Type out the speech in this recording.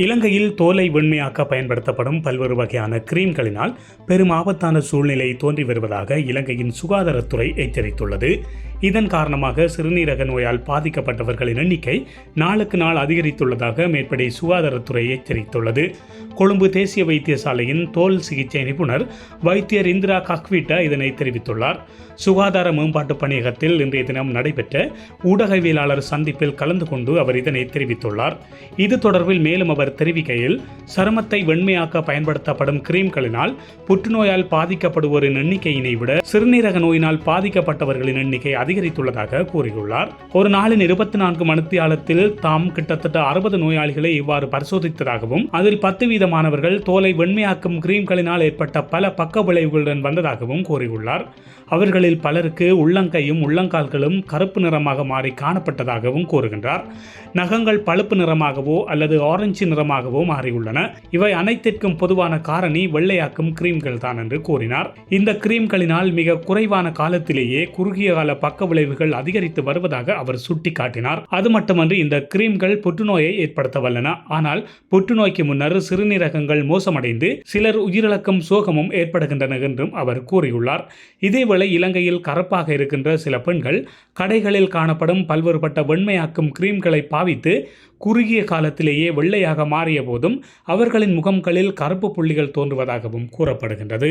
இலங்கையில் தோலை வெண்மையாக்க பயன்படுத்தப்படும் பல்வேறு வகையான கிரீம்களினால் பெரும் ஆபத்தான சூழ்நிலை தோன்றி வருவதாக இலங்கையின் சுகாதாரத்துறை எச்சரித்துள்ளது. இதன் காரணமாக சிறுநீரக நோயால் பாதிக்கப்பட்டவர்களின் எண்ணிக்கை நாளுக்கு நாள் அதிகரித்துள்ளதாக மேற்படி சுகாதாரத்துறை எச்சரித்துள்ளது. கொழும்பு தேசிய வைத்தியசாலையின் தோல் சிகிச்சை நிபுணர் வைத்தியர் இந்திரா கக்விட்டா இதனை தெரிவித்துள்ளார். சுகாதார மேம்பாட்டு பணியகத்தில் இன்றைய தினம் நடைபெற்ற ஊடகவியலாளர் சந்திப்பில் கலந்து கொண்டு அவர் இதனை தெரிவித்துள்ளார். இது தொடர்பில் மேலும் அவர் தெரிவிக்கையில் சருமத்தை வெண்மையாக்க பயன்படுத்தப்படும் கிரீம்களினால் புற்றுநோயால் பாதிக்கப்படுவோரின் எண்ணிக்கையினை விட சிறுநீரக நோயினால் பாதிக்கப்பட்டவர்களின் எண்ணிக்கை அதிகரித்துள்ளதாக கூறியுள்ளார். ஒரு நாளின் இருபத்தி நான்கு மணித்தியாலத்தில் தாம் கிட்டத்தட்ட அறுபது நோயாளிகளை இவ்வாறு பரிசோதித்ததாகவும் அதில் பத்து வீதமானவர்கள் தோலை வெண்மையாக்கும் கிரீம்களினால் ஏற்பட்ட பல பக்க விளைவுகளுடன் வந்ததாகவும் கூறியுள்ளார். அவர்களில் பலருக்கு உள்ளங்கையும் உள்ளங்கால்களும் கருப்பு நிறமாக மாறி காணப்பட்டதாகவும் கூறுகின்றார். நகங்கள் பழுப்பு நிறமாகவோ அல்லது ஆரஞ்சு நிறமாகவோ மாறியுள்ளன. இவை அனைத்திற்கும் பொதுவான காரணி வெள்ளையாக்கும் கிரீம்கள் தான் என்று கூறினார். இந்த கிரீம்களினால் மிக குறைவான காலத்திலேயே குறுகிய கால பக்க விளைவுகள் அதிகரித்து வருவதாக அவர் சுட்டிக்காட்டினார். அது மட்டுமன்றி இந்த கிரீம்கள் புற்றுநோயை ஏற்படுத்த வல்லன ஆனால் புற்றுநோய்க்கு முன்னர் சிறுநீரகங்கள் மோசமடைந்து சிலர் உயிரிழக்கும் சோகமும் ஏற்படுகின்றன என்றும் அவர் கூறியுள்ளார். இதேவேளை இலங்கையில் கரப்பாக இருக்கின்ற சில பெண்கள் கடைகளில் காணப்படும் பல்வேறுபட்ட வெண்மையாக்கும் கிரீம்களை பாவித்து குறுகிய காலத்திலேயே வெள்ளையாக மாறிய போதும் அவர்களின் முகங்களில் கருப்பு புள்ளிகள் தோன்றுவதாகவும் கூறப்படுகின்றது.